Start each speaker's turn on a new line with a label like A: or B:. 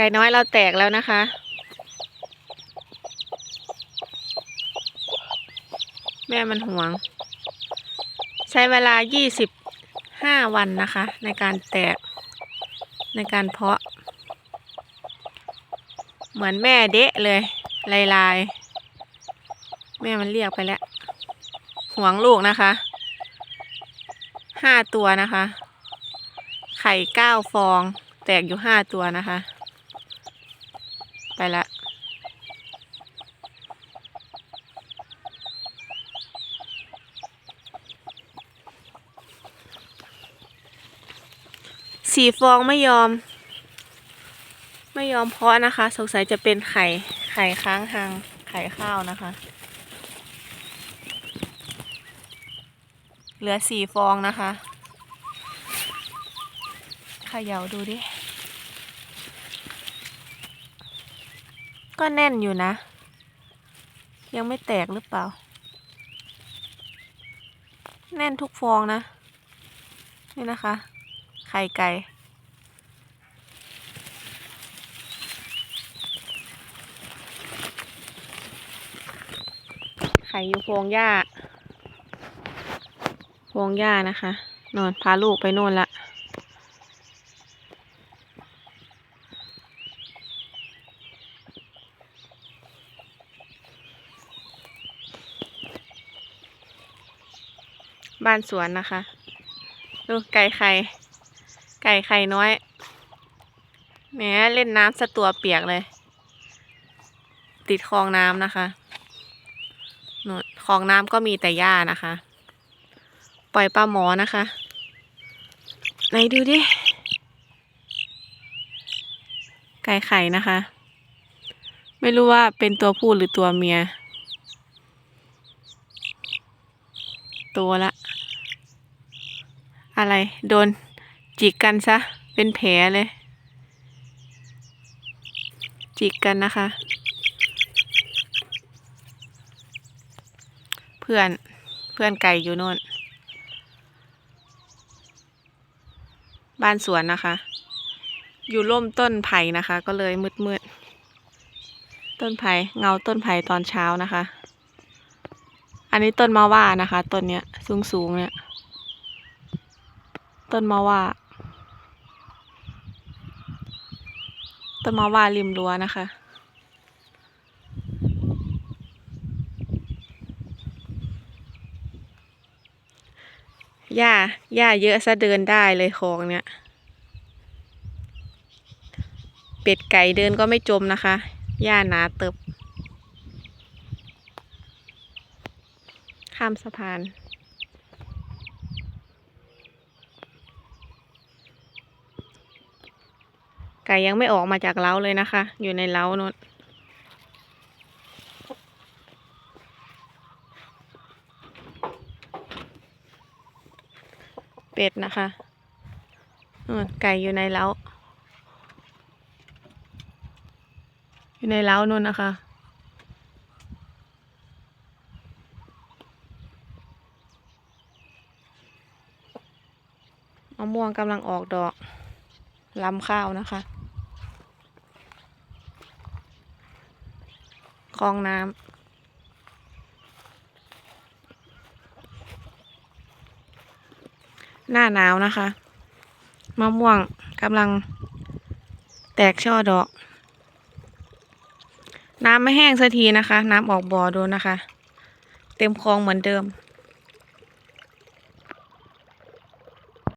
A: ไก่น้อยเราแตกแล้วนะคะ แม่มันห่วง ใช้เวลา 25 วันนะคะ ในการแตกในการเพาะ เหมือนแม่เดะเลย ลายลายๆแม่มันเรียกไปแล้ว ห่วงลูกนะคะ ห้าตัวนะคะ ไข่เก้าฟอง แตกอยู่ห้าตัวนะคะ ไปละสีฟองไม่ยอม ไม่ยอมเพาะนะคะ สงสัยจะเป็นไข่ไข่ค้างหางไข่ข้าวนะคะ เหลือสี่ฟองนะคะเขย่าดูดิ ก็แน่นอยู่นะ ยังไม่แตกหรือเปล่า แน่นทุกฟองนะ นี่นะคะ ไข่ไก่ไข่อยู่ฟองหญ้าฟองหญ้านะคะ นอนพาลูกไปโน่นละ บ้านสวนนะคะ ดูไก่ไข่ ไก่ไข่น้อยแหมเล่นน้ำสะตัวเปียกเลย ติดคลองน้ำนะคะคลองน้ำก็มีแต่หญ้านะคะ ปล่อยปลาหมอนะคะ ไหนดูดิ ไก่ไข่นะคะ ไม่รู้ว่าเป็นตัวผู้หรือตัวเมีย ตัวละ อะไร โดนจิกกันซะ เป็นแผลเลย จิกกันนะคะ เพื่อนเพื่อนไก่อยู่โน่น บ้านสวนนะคะ อยู่ร่มต้นไผ่นะคะ ก็เลยมืดมืดต้นไผ่เงาต้นไผ่ตอนเช้านะคะ อันนี้ต้นมะว่านะคะ ต้นเนี้ยสูงสูงเนี่ย ต้นมะว่าต้นมะว่าริมรั้วนะคะหญ้าหญ้าเยอะซะเดินได้เลยคลองเนี่ย เป็ดไก่เดินก็ไม่จมนะคะ หญ้าหนาเติบ ข้ามสะพาน ไก่ยังไม่ออกมาจากเล้าเลยนะคะ อยู่ในเล้านู่นเป็ดนะคะไก่อยู่ในเล้า อยู่ในเล้านู่นนะคะมะม่วงกำลังออกดอกลำข้าวนะคะ คลองน้ำหน้าหนาวนะคะมะม่วงกำลังแตกช่อดอก น้ำไม่แห้งสักทีนะคะ น้ำออกบ่อดูนะคะ เต็มคลองเหมือนเดิม